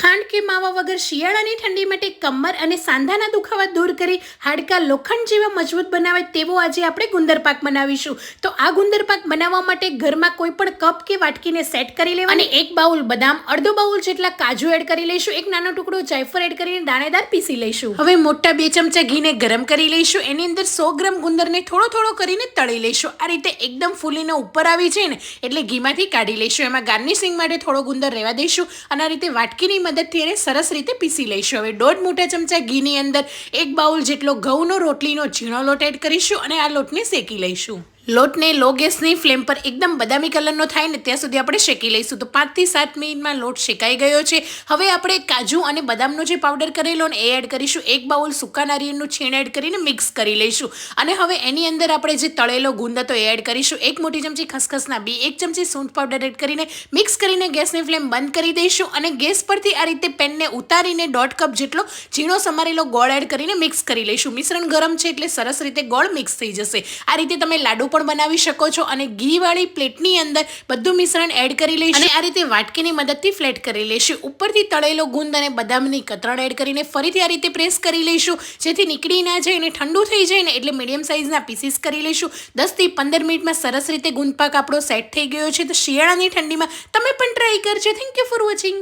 ખાંડ કે માવા વગર શિયાળાની ઠંડી માટે કમર અને સાંધાના દુખાવા દૂર કરી હાડકાં લોખંડ જેવા મજબૂત બનાવે તેવો આજે આપણે ગુંદર પાક બનાવીશું. તો આ ગુંદર પાક બનાવવા માટે ઘરમાં કોઈ પણ કપ કે વાટકીને સેટ કરી લેવા અને એક બાઉલ બદામ, અડધો બાઉલ જેટલા કાજુ એડ કરી લઈશું, એક નાનો ટુકડો જાયફળ એડ કરીને દાણેદાર પીસી લઈશું. હવે મોટા બે ચમચા ઘીને ગરમ કરી લઈશું, એની અંદર સો ગ્રામ ગુંદરને થોડો થોડો કરીને તળી લઈશું. આ રીતે એકદમ ફૂલીને ઉપર આવી જાય ને એટલે ઘીમાંથી કાઢી લઈશું. એમાં ગાર્નિશિંગ માટે થોડો ગુંદર રહેવા દઈશું. અને આ રીતે વાટકીની મદદથી એને સરસ રીતે પીસી લઈશું. હવે દોઢ મોટા ચમચા ઘીની અંદર એક બાઉલ જેટલો ઘઉંનો રોટલીનો ઝીણો લોટ એડ કરીશું અને આ લોટને શેકી લઈશું. લોટને લો ગેસની ફ્લેમ પર એકદમ બદામી કલરનો થાય ને ત્યાં સુધી આપણે શેકી લઈશું. તો પાંચથી સાત મિનિટમાં લોટ શેકાઈ ગયો છે. હવે આપણે કાજુ અને બદામનો જે પાવડર કરેલો ને એ એડ કરીશું. એક બાઉલ સૂકા નારિયેળનું છીણ એડ કરીને મિક્સ કરી લઈશું. અને હવે એની અંદર આપણે જે તળેલો ગુંદ હતો એ એડ કરીશું. એક મોટી ચમચી ખસખસના બી, એક ચમચી સૂંઠ પાવડર એડ કરીને મિક્સ કરીને ગેસની ફ્લેમ બંધ કરી દઈશું. અને ગેસ પરથી આ રીતે પેનને ઉતારીને દોઢ કપ જેટલો ઝીણો સમારેલો ગોળ એડ કરીને મિક્સ કરી લઈશું. મિશ્રણ ગરમ છે એટલે સરસ રીતે ગોળ મિક્સ થઈ જશે. આ રીતે તમે લાડુ પણ બનાવી શકો છો અને ઘીવાળી પ્લેટની અંદર બધું મિશ્રણ એડ કરી લઈશું. અને આ રીતે વાટકીની મદદથી ફ્લેટ કરી લઈશું. ઉપરથી તળેલો ગુંદ અને બદામની કતરણ એડ કરીને ફરીથી આ રીતે પ્રેસ કરી લઈશું. જેથી નીકળી ના જાય અને ઠંડુ થઈ જાય ને એટલે મીડિયમ સાઇઝના પીસીસ કરી લઈશું. દસથી પંદર મિનિટમાં સરસ રીતે ગુંદ પાક આપણો સેટ થઈ ગયો છે. તો શિયાળાની ઠંડીમાં તમે પણ ટ્રાય કરજો. Thank you for watching